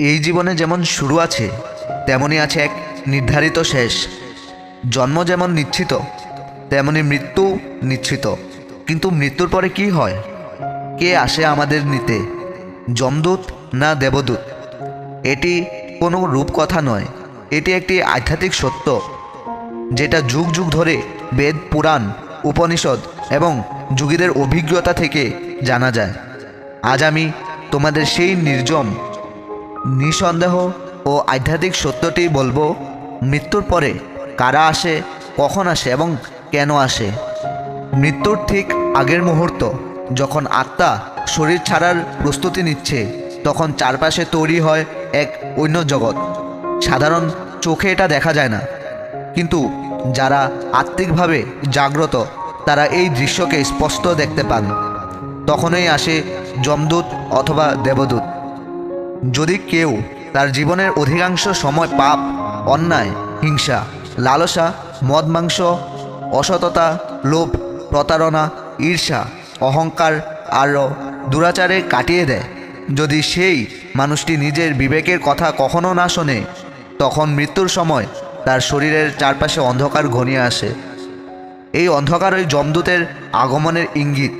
এই জীবনে যেমন শুরু আছে তেমনই আছে এক নির্ধারিত শেষ। জন্ম যেমন নিশ্চিত, তেমনি মৃত্যু নিশ্চিত। কিন্তু মৃত্যুর পরে কি হয়? কে আসে আমাদের নিতে? যমদূত না দেবদূত? এটি কোনো রূপকথা নয়, এটি একটি আধ্যাত্মিক সত্য, যেটা যুগ যুগ ধরে বেদ, পুরাণ, উপনিষদ এবং যুগীদের অভিজ্ঞতা থেকে জানা যায়। আজ আমি তোমাদের সেই নির্জম নিঃসন্দেহ ও আধ্যাত্মিক সত্যটি বলব, মৃত্যুর পরে কারা আসে, কখন আসে এবং কেন আসে? মৃত্যুর ঠিক আগের মুহূর্ত, যখন আত্মা শরীর ছাড়ার প্রস্তুতি নিচ্ছে, তখন চারপাশে তৈরি হয় এক অন্য জগৎ। সাধারণ চোখে এটা দেখা যায় না। কিন্তু যারা আত্মিকভাবে জাগ্রত, তারা এই দৃশ্যকে স্পষ্ট দেখতে পান। তখনই আসে যমদূত অথবা দেবদূত। যদি কেউ তার জীবনের অধিকাংশ সময় পাপ, অন্যায়, হিংসা, লালসা, মদ মাংস, অসততা, লোভ, প্রতারণা, ঈর্ষা, অহংকার আর দুরাচারে কাটিয়ে দেয়, যদি সেই মানুষটি নিজের বিবেকের কথা কখনো না শোনে, তখন মৃত্যুর সময় তার শরীরের চারপাশে অন্ধকার ঘনিয়ে আসে। এই অন্ধকার ওই যমদূতের আগমনের ইঙ্গিত।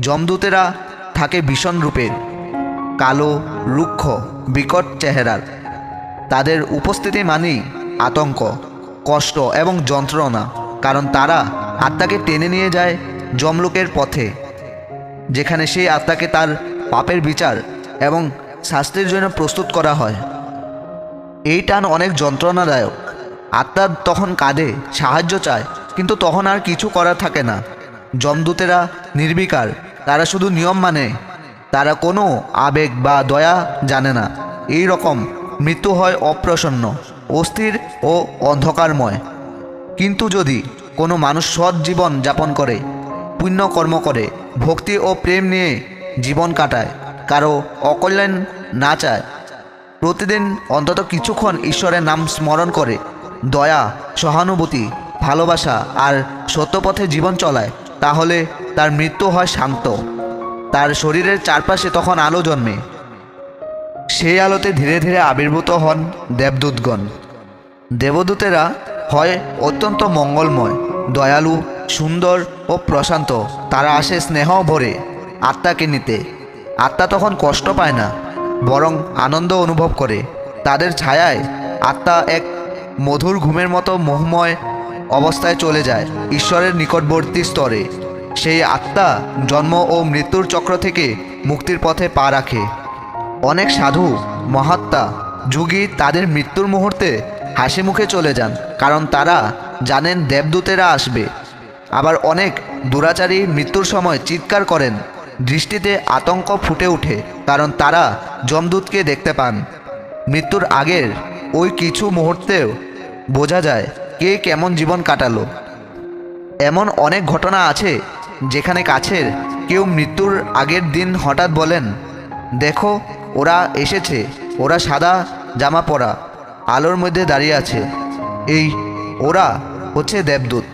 যমদূতেরা থাকে ভীষণ রূপের। কালো, রুক্ষ, বিকট চেহারার। তাদের উপস্থিতি মানেই আতঙ্ক, কষ্ট এবং যন্ত্রণা, কারণ তারা আত্মাকে টেনে নিয়ে যায় যমলোকের পথে, যেখানে সেই আত্মাকে তার পাপের বিচার এবং শাস্তির জন্য প্রস্তুত করা হয়। এই টান অনেক যন্ত্রণাদায়ক। আত্মা তখন কাঁদে, সাহায্য চায়, কিন্তু তখন আর কিছু করার থাকে না। যমদূতেরা নির্বিকার, তারা শুধু নিয়ম মানে তারা কোনো আবেগ বা দয়া জানে না। এই রকম মৃত্যু হয় অপ্রসন্ন, অস্থির ও অন্ধকারময়। কিন্তু যদি কোনো মানুষ সৎ জীবন যাপন করে পুণ্যকর্ম করে, ভক্তি ও প্রেম নিয়ে জীবন কাটায়, কারও অকল্যাণ না চায়, প্রতিদিন অন্তত কিছুক্ষণ ঈশ্বরের নাম স্মরণ করে, দয়া, সহানুভূতি, ভালোবাসা আর সত্যপথে জীবন চলায়, তাহলে তার মৃত্যু হয় শান্ত। তার শরীরের চারপাশে তখন আলো জন্মে। সেই আলোতে ধীরে ধীরে আবির্ভূত হন দেবদূতগণ। দেবদূতেরা হয় অত্যন্ত মঙ্গলময়, দয়ালু, সুন্দর ও প্রশান্ত। তারা আসে স্নেহ ভরে, আত্মাকে নিতে। আত্মা তখন কষ্ট পায় না, বরং আনন্দ অনুভব করে। তাদের ছায়ায় আত্মা এক মধুর ঘুমের মতো মোহময় অবস্থায় চলে যায়, ঈশ্বরের নিকটবর্তী স্তরে। সেই আত্মা জন্ম ও মৃত্যুর চক্র থেকে মুক্তির পথে পা রাখে। অনেক সাধু, মহাত্মা যুগী তাদের মৃত্যুর মুহূর্তে হাসি মুখে চলে যান, কারণ তারা জানেন দেবদূতেরা আসবে। আবার অনেক দুরাচারী মৃত্যুর সময় চিৎকার করেন, দৃষ্টিতে আতঙ্ক ফুটে ওঠে, কারণ তারা যমদূতকে দেখতে পান। মৃত্যুর আগের ওই কিছু মুহূর্তেও বোঝা যায় কে কেমন জীবন কাটালো। এমন অনেক ঘটনা আছে যেখানে কাছের কেউ মৃত্যুর আগের দিন হঠাৎ বলেন, দেখো, ওরা এসেছে, ওরা সাদা জামা পরা, আলোর মধ্যে দাঁড়িয়ে আছে। এই ওরা হচ্ছে দেবদূত।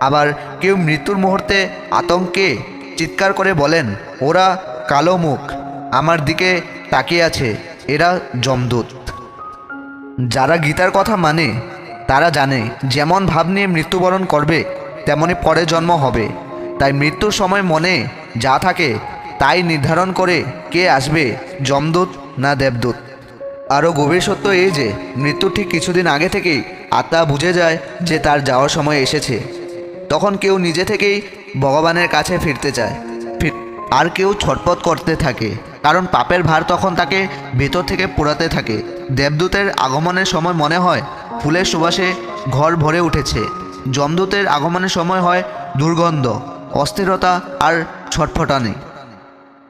আবার কেউ মৃত্যুর মুহূর্তে আতঙ্কে চিৎকার করে বলেন, ওরা কালো মুখ, আমার দিকে তাকিয়ে আছে, এরা যমদূত। যারা গীতার কথা মানে তারা জানে, যেমন ভাব নিয়ে মৃত্যুবরণ করবে, তেমনি পরে জন্ম হবে। তাই মৃত্যুর সময় মনে যা থাকে তাই নির্ধারণ করে কে আসবে, যমদূত না দেবদূত। আরও গভীর সত্য এই যে মৃত্যুর ঠিক কিছুদিন আগে থেকেই আত্মা বুঝে যায় যে তার যাওয়ার সময় এসেছে। তখন কেউ নিজে থেকেই ভগবানের কাছে ফিরতে চায়। আর কেউ ছটপট করতে থাকে, কারণ পাপের ভার তখন তাকে ভেতর থেকে পোড়াতে থাকে। দেবদূতের আগমনের সময় মনে হয় ফুলের সুবাসে ঘর ভরে উঠেছে। যমদূতের আগমনের সময় হয় দুর্গন্ধ। অস্থিরতা আর ছটফটানি।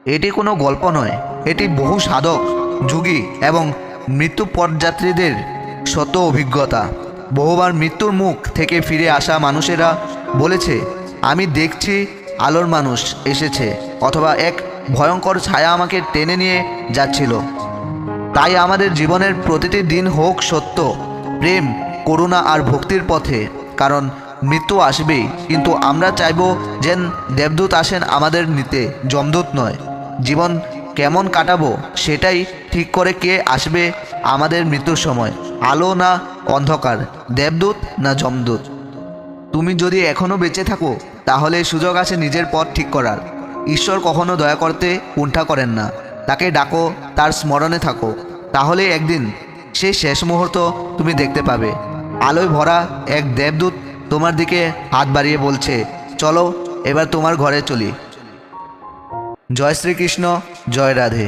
এটি কোনো গল্প নয়, এটি বহু সাধক, যুগী এবং মৃত্যু পথযাত্রীদের শত অভিজ্ঞতা। বহুবার মৃত্যুর মুখ থেকে ফিরে আসা মানুষেরা বলেছে, আমি দেখছি আলোর মানুষ এসেছে, অথবা এক ভয়ঙ্কর ছায়া আমাকে টেনে নিয়ে যাচ্ছিল। তাই আমাদের জীবনের প্রতিটি দিন হোক সত্য, প্রেম, করুণা আর ভক্তির পথে, কারণ মৃত্যু আসবেই কিন্তু আমরা চাইব যেন দেবদূত আসেন আমাদের নিতে, যমদূত নয়। জীবন কেমন কাটাবো, সেটাই ঠিক করে কে আসবে আমাদের মৃত্যুর সময়। আলো না অন্ধকার, দেবদূত না যমদূত। তুমি যদি এখনও বেঁচে থাকো, তাহলে সুযোগ আছে নিজের পথ ঠিক করার। ঈশ্বর কখনো দয়া করতে কুণ্ঠা করেন না। তাকে ডাকো, তার স্মরণে থাকো। তাহলে একদিন সেই শেষ মুহূর্ত তুমি দেখতে পাবে। আলোয় ভরা এক দেবদূত তোমার দিকে হাত বাড়িয়ে বলছে চলো এবার তোমার ঘরে চলি। জয় শ্রীকৃষ্ণ জয় রাধে।